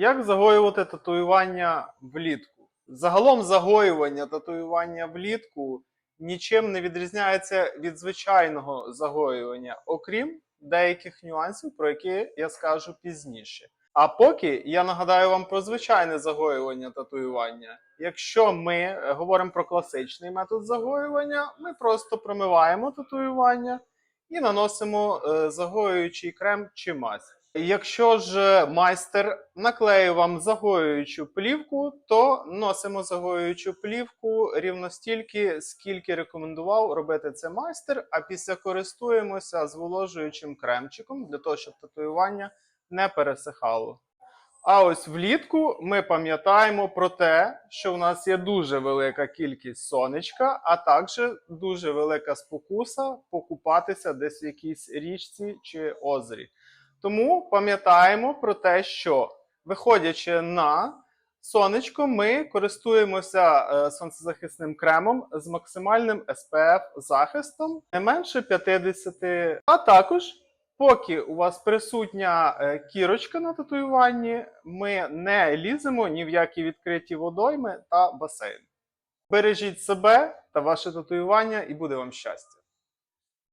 Як загоювати татуювання влітку? Загалом загоювання татуювання влітку нічим не відрізняється від звичайного загоювання, окрім деяких нюансів, про які я скажу пізніше. А поки я нагадаю вам про звичайне загоювання татуювання. Якщо ми говоримо про класичний метод загоювання, ми просто промиваємо татуювання і наносимо е, загоюючий крем чи мазь. Якщо ж майстер наклеїв вам загоюючу плівку, то носимо загоюючу плівку рівно стільки, скільки рекомендував робити це майстер. А після користуємося зволожуючим кремчиком для того, щоб татуювання не пересихало. А ось влітку ми пам'ятаємо про те, що в нас є дуже велика кількість сонечка, а також дуже велика спокуса покупатися десь в якійсь річці чи озері. Тому пам'ятаємо про те, що виходячи на сонечко, ми користуємося е, сонцезахисним кремом з максимальним SPF захистом не менше 50. А також, поки у вас присутня е, кірочка на татуюванні, ми не ліземо ні в які відкриті водойми та басейн. Бережіть себе та ваше татуювання, і буде вам щастя!